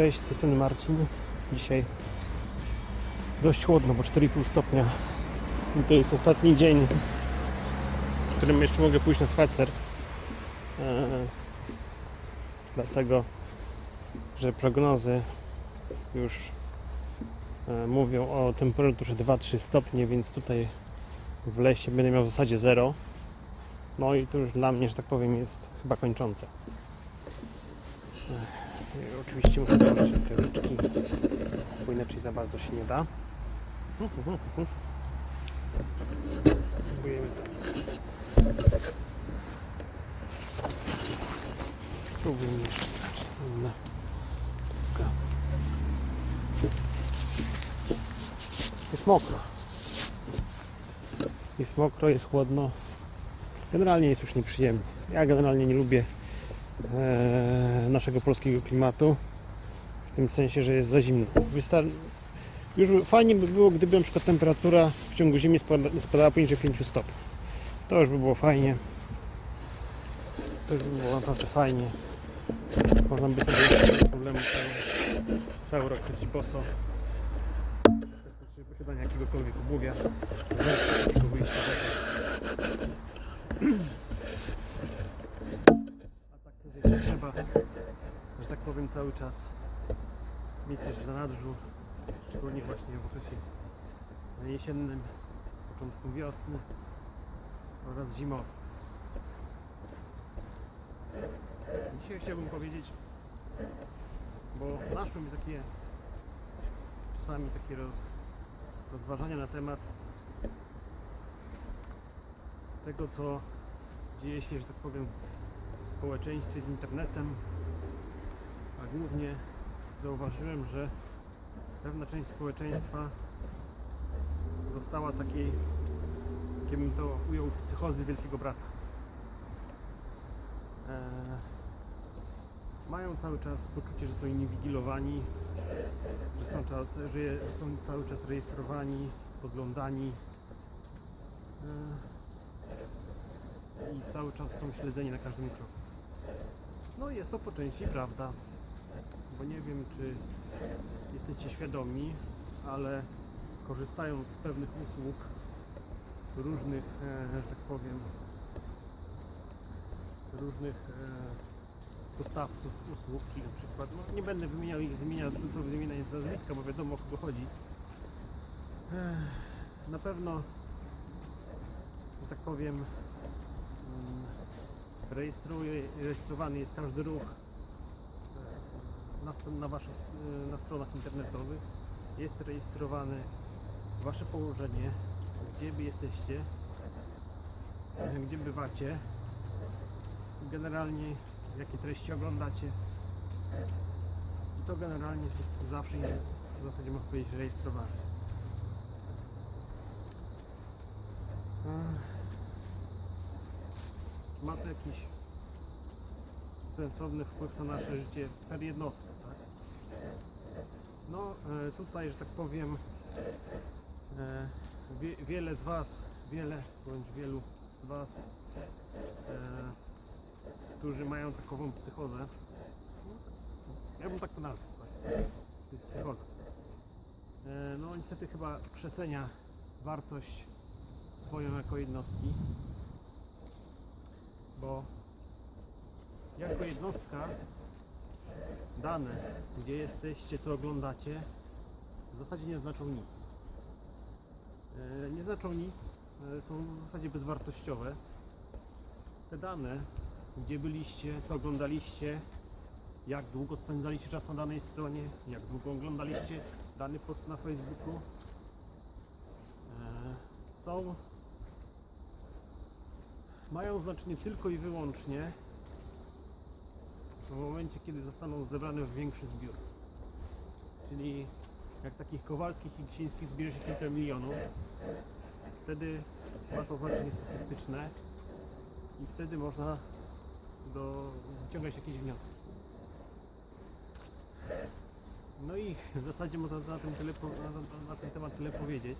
Cześć, z tej strony Marcin. Dzisiaj dość chłodno, bo 4,5 stopnia. I to jest ostatni dzień, w którym jeszcze mogę pójść na spacer. Eee, dlatego, że prognozy już e, mówią o temperaturze 2-3 stopnie, więc tutaj w lesie będę miał w zasadzie 0. No i to już dla mnie, że tak powiem, jest chyba kończące. I Oczywiście muszę założyć rękawiczki, bo inaczej za bardzo się nie da. Spróbujemy tak. Spróbujmy jeszcze. Inna. Jest mokro. Jest mokro, jest chłodno. Generalnie jest już nieprzyjemnie. Ja generalnie nie lubię e, naszego polskiego klimatu. W tym sensie, że jest za zimno. Wystar- już fajnie by było, gdyby na przykład temperatura w ciągu zimy spada, spadała poniżej 5 stopni. To już by było fajnie. To już by było naprawdę fajnie. Można by sobie bez problemu cały, cały rok chodzić boso. Bez potrzeby posiadania jakiegokolwiek obuwia. Wyjściowego. A tak to wiecie, trzeba, że tak powiem, cały czas mieć coś w zanadrzu, szczególnie właśnie w okresie jesiennym, początku wiosny oraz zimowym. Dzisiaj chciałbym powiedzieć, bo naszły mi takie czasami takie roz, rozważania na temat tego, co dzieje się, że tak powiem, społeczeństwie z internetem, a głównie zauważyłem, że pewna część społeczeństwa dostała takiej, jakbym to ujął, psychozy wielkiego brata. Eee, mają cały czas poczucie, że są inwigilowani, że są, że są cały czas rejestrowani, podglądani. Eee, i cały czas są śledzeni na każdym kroku. No jest to po części prawda, bo nie wiem czy jesteście świadomi, ale korzystając z pewnych usług różnych, e, że tak powiem, różnych e, dostawców usług, czyli na przykład, no nie będę wymieniał ich z imienia, z wymieniania z nazwiska, bo wiadomo o kogo chodzi. Ech, Na pewno, że tak powiem, rejestruje, rejestrowany jest każdy ruch e, na, na Waszych e, na stronach internetowych. Jest rejestrowane Wasze położenie, gdzie Wy jesteście, e, gdzie bywacie, generalnie jakie treści oglądacie. I to generalnie jest zawsze jest w zasadzie można powiedzieć rejestrowane. Ma to jakiś sensowny wpływ na nasze życie per jednostkę, tak? No e, tutaj, że tak powiem, e, wie, wiele z Was, wiele bądź wielu z Was, e, którzy mają takową psychozę, ja bym tak to nazwał, tak? Psychoza. E, no niestety chyba przecenia wartość swoją jako jednostki bo jako jednostka dane, gdzie jesteście, co oglądacie, w zasadzie nie znaczą nic. E, Nie znaczą nic, e, są w zasadzie bezwartościowe. Te dane, gdzie byliście, co oglądaliście, jak długo spędzaliście czas na danej stronie, jak długo oglądaliście dany post na Facebooku, e, są mają znaczenie tylko i wyłącznie w momencie, kiedy zostaną zebrane w większy zbiór. Czyli jak takich Kowalskich i Ksińskich zbierze się kilka milionów, wtedy ma to znaczenie statystyczne i wtedy można do, wyciągać jakieś wnioski. No i w zasadzie można na na, na, na ten temat tyle powiedzieć,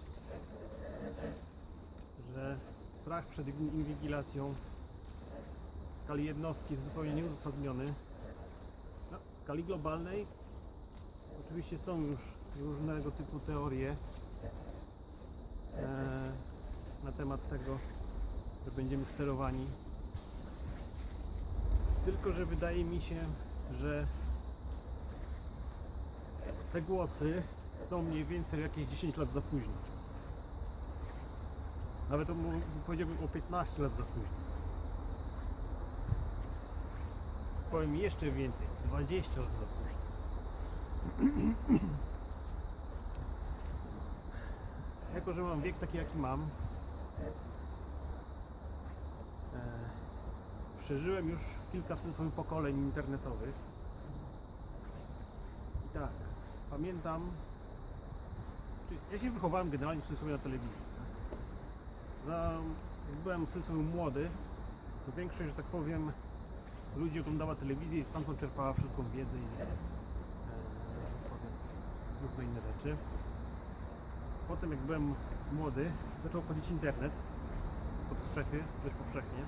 że strach przed in- inwigilacją w skali jednostki jest zupełnie nieuzasadniony. No, w skali globalnej Oczywiście są już różnego typu teorie e, na temat tego, że będziemy sterowani. Tylko, że wydaje mi się, że te głosy są mniej więcej jakieś 10 lat za późno. Nawet powiedziałbym o 15 lat za późno. Powiem jeszcze więcej, 20 lat za późno. Jako, że mam wiek taki jaki mam, e, przeżyłem już kilka w pokoleń internetowych. I tak, pamiętam, ja się wychowałem generalnie w cudzysłowie na telewizji. Jak byłem w cudzysłowie młody, to większość, że tak powiem, ludzi oglądała telewizję i stamtąd czerpała wszelką wiedzę i e, tak powiem, różne inne rzeczy. Potem jak byłem młody, zaczął chodzić internet pod strzechy, dość powszechnie.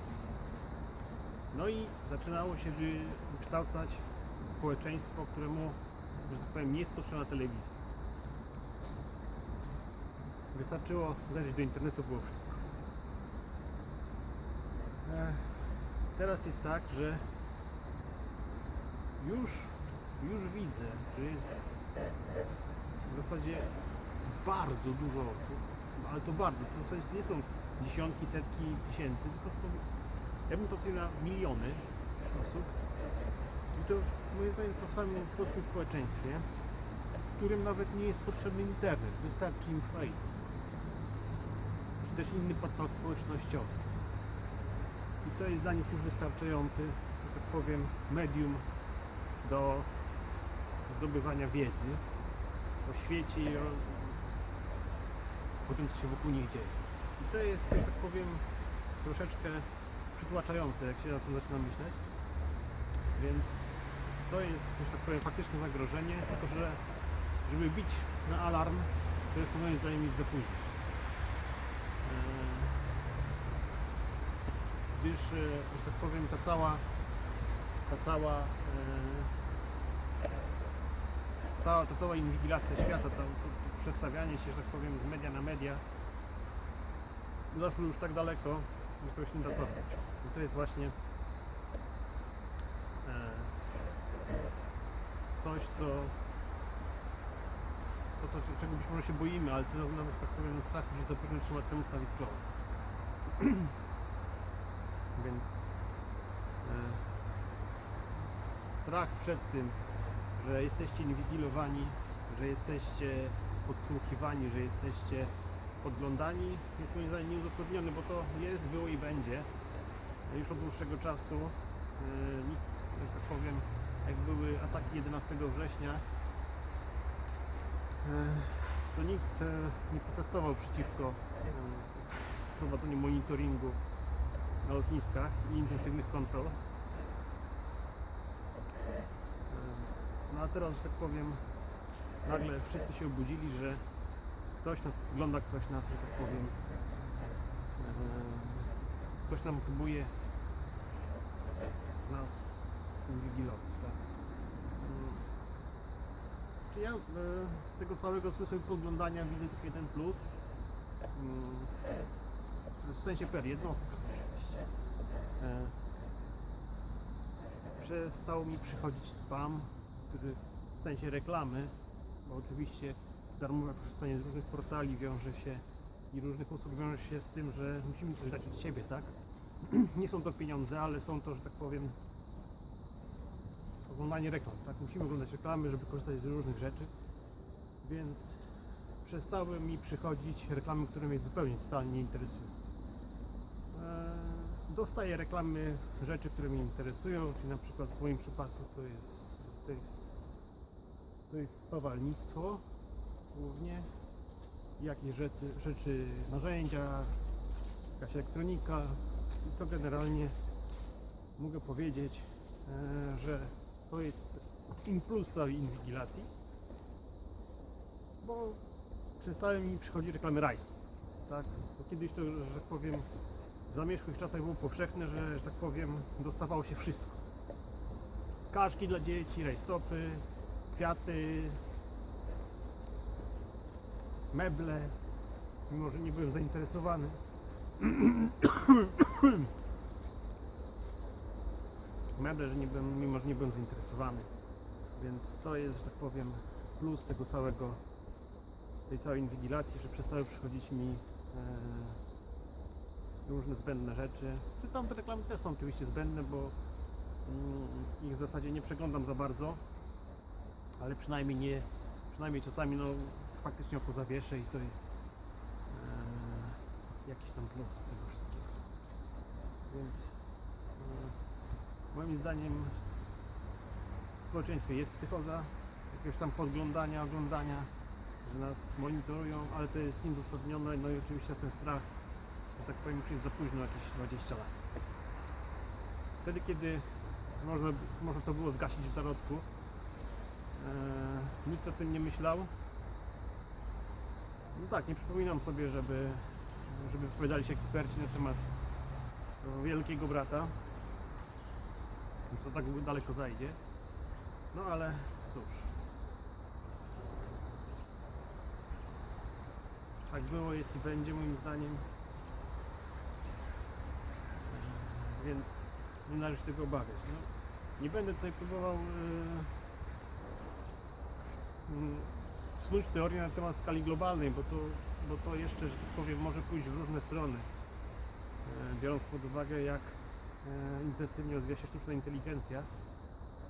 No i zaczynało się wy- wykształcać społeczeństwo, któremu, że tak powiem, nie jest potrzebna telewizja. Wystarczyło zajrzeć do internetu, było wszystko. Teraz jest tak, że już, już widzę, że jest w zasadzie bardzo dużo osób, ale to bardzo, to w sensie nie są dziesiątki, setki tysięcy, tylko to, ja bym to ocenił na miliony osób. I to moim zdaniem to w samym polskim społeczeństwie, w którym nawet nie jest potrzebny internet, wystarczy im Facebook, czy też inny portal społecznościowy. I to jest dla nich już wystarczający, że tak powiem, medium do zdobywania wiedzy o świecie i o, o tym, co się wokół nich dzieje. I to jest, że tak powiem, troszeczkę przytłaczające, jak się na tym zaczyna myśleć. Więc to jest, że tak powiem, faktyczne zagrożenie, tylko że żeby bić na alarm, to już moim zdaniem jest za późno. Gdyż, e, że tak powiem, ta cała ta cała e, ta, ta cała inwigilacja świata, to, to przestawianie się, że tak powiem, z media na media zaszło już tak daleko, że to się nie da cofnąć. I to jest właśnie e, coś, co to, to, czego być może się boimy, ale to nam, że tak powiem, strach musi zapewne trzymać temu stawić czoło. Więc e, strach przed tym, że jesteście inwigilowani, że jesteście podsłuchiwani, że jesteście podglądani jest moim zdaniem nieuzasadniony, bo to jest, było i będzie już od dłuższego czasu. Yy, Nikt, że tak powiem, jak były ataki 11 września, to nikt e, nie protestował przeciwko prowadzeniu monitoringu na lotniskach i intensywnych kontrol. No a teraz, że tak powiem, nagle wszyscy się obudzili, że ktoś nas podgląda, ktoś nas, że tak powiem, e, ktoś nam próbuje nas inwigilować. Tak? Czy ja e, z tego całego cudzysłowie podglądania widzę tylko jeden plus. W sensie per jednostka. E, przestał mi przychodzić spam, który w sensie reklamy, bo oczywiście darmowe korzystanie z różnych portali wiąże się i różnych usług wiąże się z tym, że musimy coś dać od siebie, tak? Nie są to pieniądze, ale są to, że tak powiem, oglądanie reklam, tak? Musimy oglądać reklamy, żeby korzystać z różnych rzeczy, więc przestały mi przychodzić reklamy, które mnie zupełnie totalnie nie interesują. Eee, Dostaję reklamy rzeczy, które mnie interesują, czyli na przykład w moim przypadku to jest, to jest, to jest spawalnictwo głównie, jakieś rzeczy, rzeczy, narzędzia, jakaś elektronika i to generalnie mogę powiedzieć, e, że to jest impuls całej inwigilacji, bo przestały mi przychodzić reklamy rajstop, tak? Bo kiedyś to, że tak powiem, w zamierzchłych czasach było powszechne, że, że tak powiem, dostawało się wszystko. Kaszki dla dzieci, rajstopy, kwiaty, meble, mimo że nie byłem zainteresowany. meble, że nie byłem, mimo że nie byłem zainteresowany. Więc to jest, że tak powiem, plus tego całego, tej całej inwigilacji, że przestały przychodzić mi e, różne zbędne rzeczy. Czy tam te reklamy też są oczywiście zbędne, bo mm, ich w zasadzie nie przeglądam za bardzo, ale przynajmniej nie, przynajmniej czasami no faktycznie oko zawieszę i to jest e, jakiś tam plus tego wszystkiego. Więc e, moim zdaniem w społeczeństwie jest psychoza, jakiegoś tam podglądania, oglądania, że nas monitorują, ale to jest nieuzasadnione, no i oczywiście ten strach, że tak powiem, już jest za późno, jakieś 20 lat. Wtedy, kiedy można, można to było zgasić w zarodku, e, nikt o tym nie myślał. No tak, nie przypominam sobie, żeby, żeby wypowiadali się eksperci na temat Wielkiego Brata. Już to tak daleko zajdzie. No ale cóż. Tak było, jest i będzie moim zdaniem. Więc nie należy się tego obawiać. No, nie będę tutaj próbował yy, snuć teorię na temat skali globalnej, bo to, bo to jeszcze, że tak powiem, może pójść w różne strony. Yy, biorąc pod uwagę, jak yy, intensywnie rozwija się sztuczna inteligencja.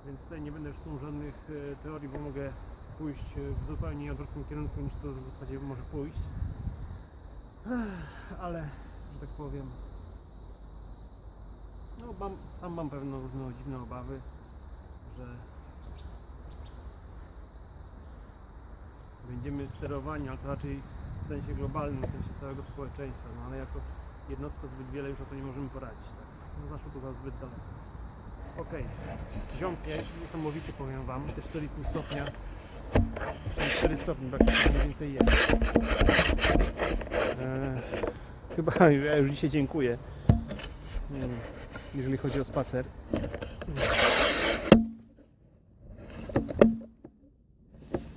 Więc tutaj nie będę snuł żadnych e, teorii, bo mogę pójść w zupełnie odwrotnym kierunku niż to w zasadzie może pójść. Ale, że tak powiem, mam, sam mam pewne różne dziwne obawy, że będziemy sterowani, ale to raczej w sensie globalnym, w sensie całego społeczeństwa, no ale jako jednostka zbyt wiele już o to nie możemy poradzić, tak? No zaszło to za zbyt daleko. Okej, ziom e, niesamowity powiem Wam, te 4,5 stopnia, są 4 stopnie, praktycznie więcej jest. E, chyba ja już dzisiaj dziękuję, mm, jeżeli chodzi o spacer.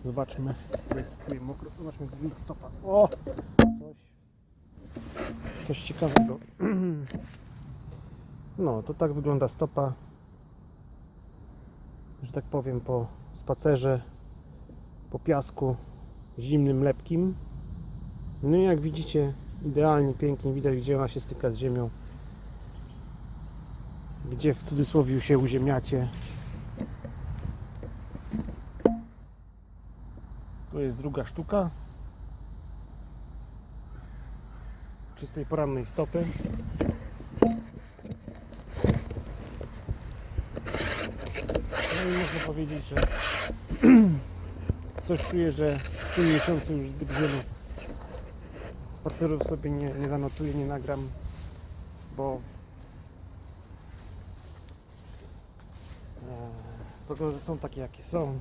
Zobaczmy, bo jest, czuję mokro, zobaczmy stopa. O! Coś, coś ciekawego. No, to tak wygląda stopa że tak powiem, po spacerze po piasku zimnym, lepkim. No i jak widzicie, idealnie, pięknie widać, gdzie ona się styka z ziemią. Gdzie w cudzysłowie się uziemiacie. Tu jest druga sztuka. Czystej porannej stopy. No i można powiedzieć, że coś czuję, że w tym miesiącu już zbyt wielu spacerów sobie nie, nie zanotuję, nie nagram, bo prognozy są takie jakie są.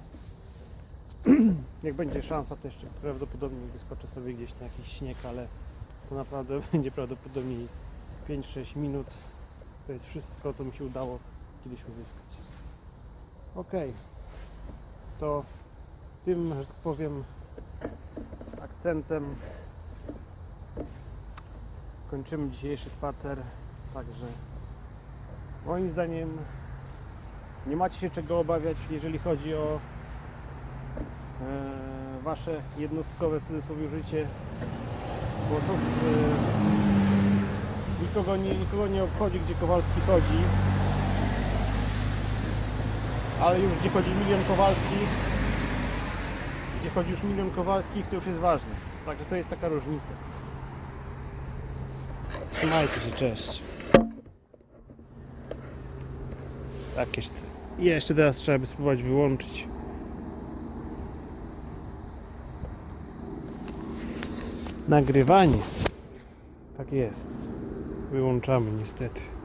Jak będzie szansa, to jeszcze prawdopodobnie wyskoczę sobie gdzieś na jakiś śnieg, ale to naprawdę będzie prawdopodobnie 5-6 minut. To jest wszystko, co mi się udało kiedyś uzyskać. Ok, to tym, że tak powiem, akcentem kończymy dzisiejszy spacer. Także moim zdaniem nie macie się czego obawiać, jeżeli chodzi o e, wasze jednostkowe w cudzysłowie życie. Bo co z, e, nikogo, nie, nikogo nie obchodzi, gdzie Kowalski chodzi ale już gdzie chodzi milion Kowalskich, gdzie chodzi już milion Kowalskich, to już jest ważne. Także to jest taka różnica. Trzymajcie się, cześć. Jeszcze. Jeszcze teraz trzeba by spróbować wyłączyć. Nagrywanie. Tak jest. Wyłączamy niestety.